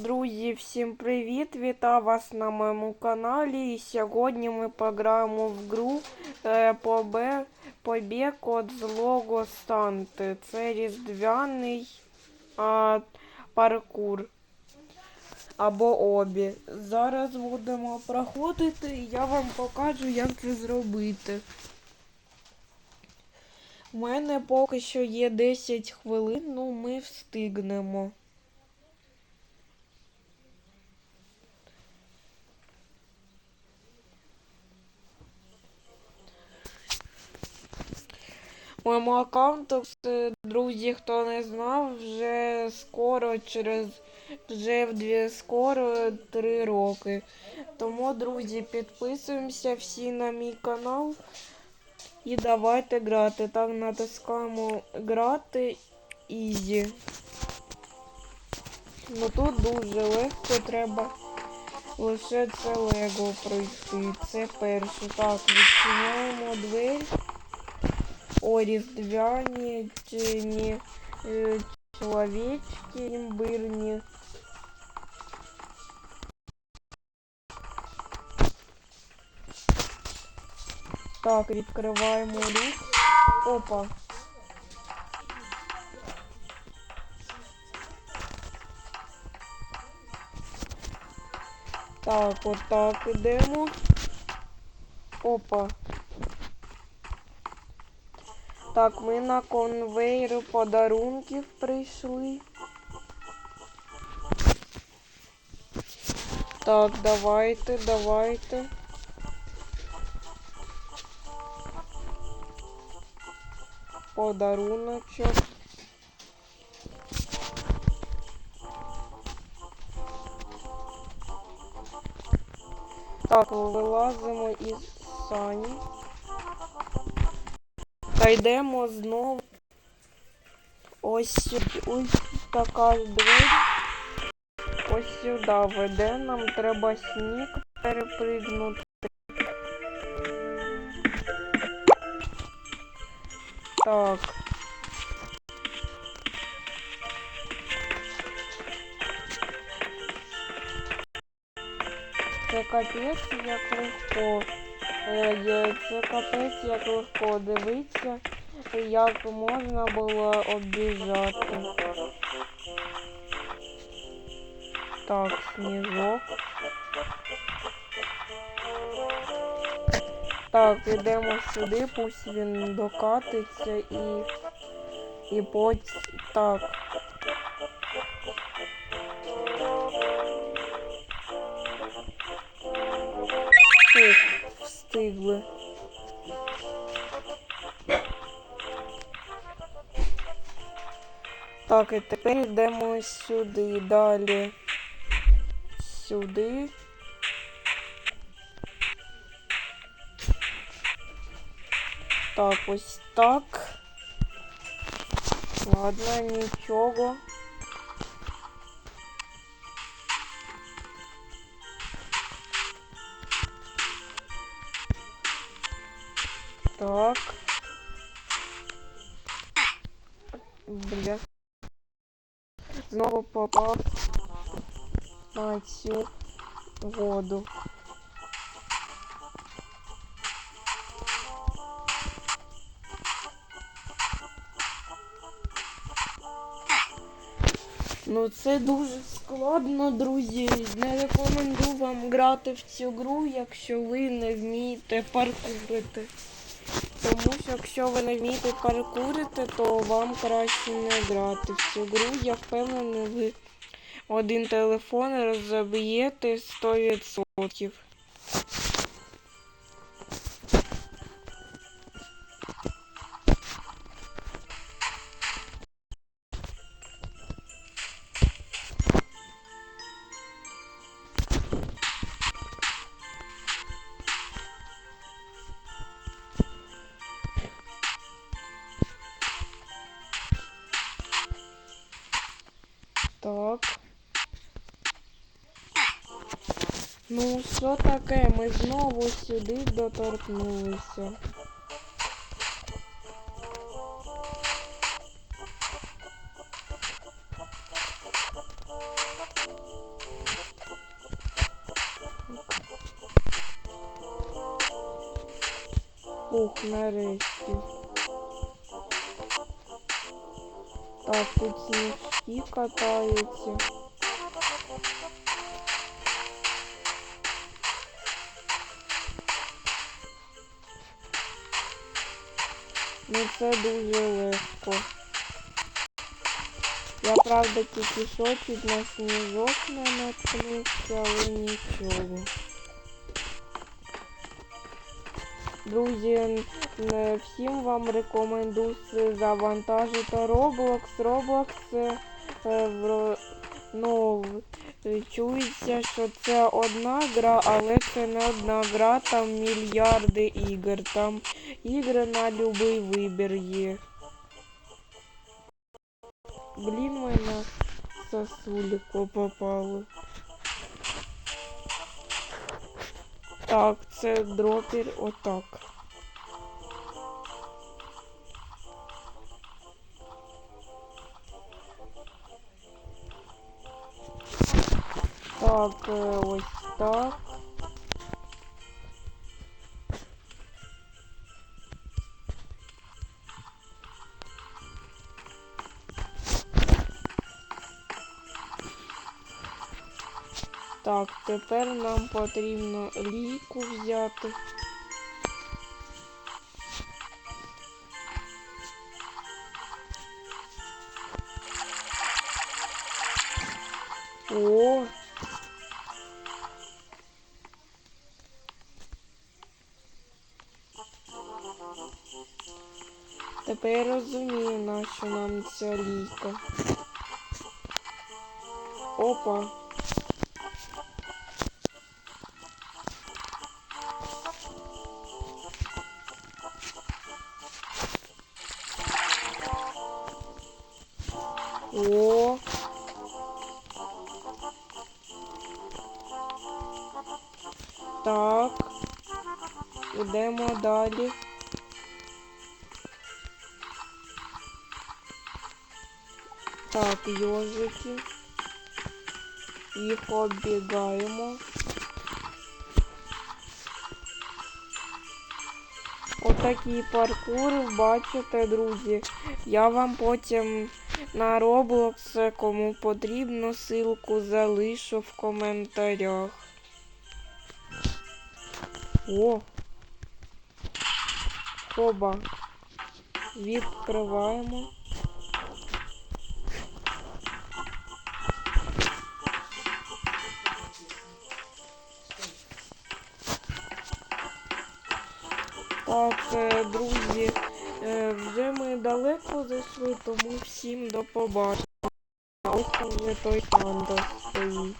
Друзі, всім привіт! Вітаю вас на моєму каналі. І сьогодні ми пограємо в гру е, Побіг від злого Санти. Це різдвяний а, паркур. Або обі. Зараз будемо проходити і я вам покажу, як це зробити. У мене поки що є 10 хвилин, ну ми встигнемо. Моєму аккаунту, друзі, хто не знав, вже скоро через вже дві скоро три роки. Тому, друзі, підписуємося всі на мій канал і давайте грати. Так натискаємо грати ізі. Ну тут дуже легко треба лише це лего пройти. Це перше. Так, відчиняємо двері. О, різдвяні тіні е, чоловічки імбирні. Так, відкриваємо рік. Опа. Так, отак ідемо. Опа. Так, ми на конвейер подарунків прийшли. Так, давайте, давайте. Подаруночок. Так, вилазимо із сані. Та йдемо знову. Ось. Ось така ж двері. Ось сюди веде. Нам треба сніг перепригнути. Так. Це капець як легко. Е, Це капець як легко дивитися, як можна було обіжати. Так, сніжок. Так, йдемо сюди, пусть він докатиться і. І потім. Так. Встигли. Так, і тепер йдемо сюди. Далі. Сюди. Так, ось так. Ладно, нічого. Так. Бля. Знову попав на цю воду. Ну це дуже складно, друзі. Не рекомендую вам грати в цю гру, якщо ви не вмієте паркурити. Тому що якщо ви не вмієте паркурити, то вам краще не грати в цю гру. Я впевнений, ви один телефон розоб'єте 100%. Так. Ну, що такое, мы снова сюди доторкнулись. Ух, нарешті. Так, тут сніг. Сніжки катаються. Ну це дуже легко. Я правда тільки що на сніжок не наткнувся, але нічого. Друзі, всім вам рекомендую завантажити Roblox. Roblox ну, е, чується, що це одна гра, але це не одна гра, там мільярди ігор. Там ігри на будь-який вибір є. Блін, мене сосуліко попало. Так, це дропер отак. Так, е, ось так. Так, тепер нам потрібно лійку взяти. О! Тепер розумію, на що нам ця лійка. Опа. О. Так. Ідемо далі. Так, йожики. Їх оббігаємо. Отакий паркур, бачите, друзі. Я вам потім на Roblox, кому потрібно, ссылку залишу в коментарях. О! Хоба. Відкриваємо. Так, е, друзі, е, вже ми далеко зайшли, тому всім до побачення. Ось там вже той панда стоїть.